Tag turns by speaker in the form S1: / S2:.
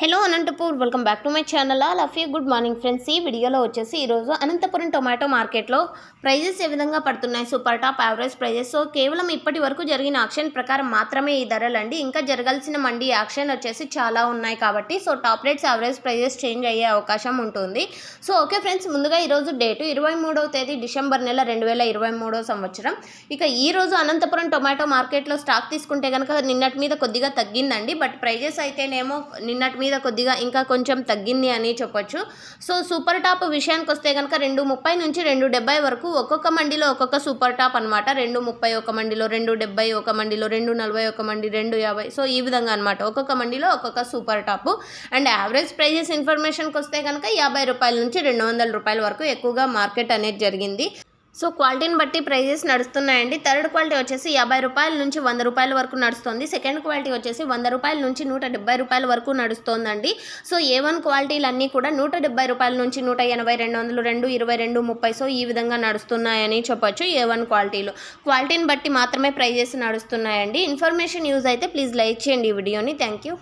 S1: Hello Anantapur welcome back to my channel. All you good morning friends. ఈ వీడియోలో వచ్చేసి ఈరోజు అనంతపురం టొమాటో మార్కెట్లో ప్రైజెస్ ఏ విధంగా పడుతున్నాయి? Super top average prices. So కేవలం ఇప్పటి వరకు జరిగిన ఆక్షన్ ప్రకారం మాత్రమే ఈ ధరలండి. ఇంకా జరగాల్సిన మండి యాక్షన్ వచ్చేసి చాలా ఉన్నాయి కాబట్టి so top rates average prices change అయ్యే అవకాశం ఉంటుంది. సో ఓకే ఫ్రెండ్స్ ముందుగా ఈరోజు డేటు ఇరవై మూడవ తేదీ డిసెంబర్ నెల రెండు వేల ఇరవై మూడవ సంవత్సరం. ఇక ఈరోజు అనంతపురం టొమాటో మార్కెట్లో స్టాక్ తీసుకుంటే కనుక నిన్నటి మీద కొద్దిగా తగ్గిందండి. బట్ ప్రైజెస్ అయితేనేమో నిన్నటి మీద కొద్దిగా ఇంకా కొంచెం తగ్గింది అని చెప్పొచ్చు. సో సూపర్ టాప్ విషయానికి వస్తే కనుక రెండు ముప్పై నుంచి రెండు డెబ్బై వరకు ఒక్కొక్క మండిలో ఒక్కొక్క సూపర్ టాప్ అనమాట రెండు ముప్పై ఒక మండిలో రెండు డెబ్బై ఒక మండిలో రెండు నలభై ఒక మండి రెండు యాభై. సో ఈ విధంగా అనమాట ఒక్కొక్క మండిలో ఒక్కొక్క super top. And average prices ఇన్ఫర్మేషన్కి వస్తే కనుక యాభై రూపాయల నుంచి రెండు వందల రూపాయల వరకు ఎక్కువగా మార్కెట్ అనేది జరిగింది. సో క్వాలిటీని బట్టి ప్రైజెస్ నడుస్తున్నాయండి. థర్డ్ క్వాలిటీ వచ్చేసి యాభై రూపాయల నుంచి వంద రూపాయల వరకు నడుస్తుంది. సెకండ్ క్వాలిటీ వచ్చేసి వంద రూపాయల నుంచి నూట డెబ్బై రూపాయల వరకు నడుస్తోందండి. సో ఏ వన్ క్వాలిటీలన్నీ కూడా నూట డెబ్బై రూపాయల నుంచి నూట ఎనభై రెండు వందలు రెండు ఇరవై రెండు ముప్పై సో ఈ విధంగా నడుస్తున్నాయని చెప్పొచ్చు ఏ వన్ క్వాలిటీలు. క్వాలిటీని బట్టి మాత్రమే ప్రైజెస్ నడుస్తున్నాయండి. ఇన్ఫర్మేషన్ యూజ్ అయితే ప్లీజ్ లైక్ చేయండి ఈ వీడియోని. Thank you.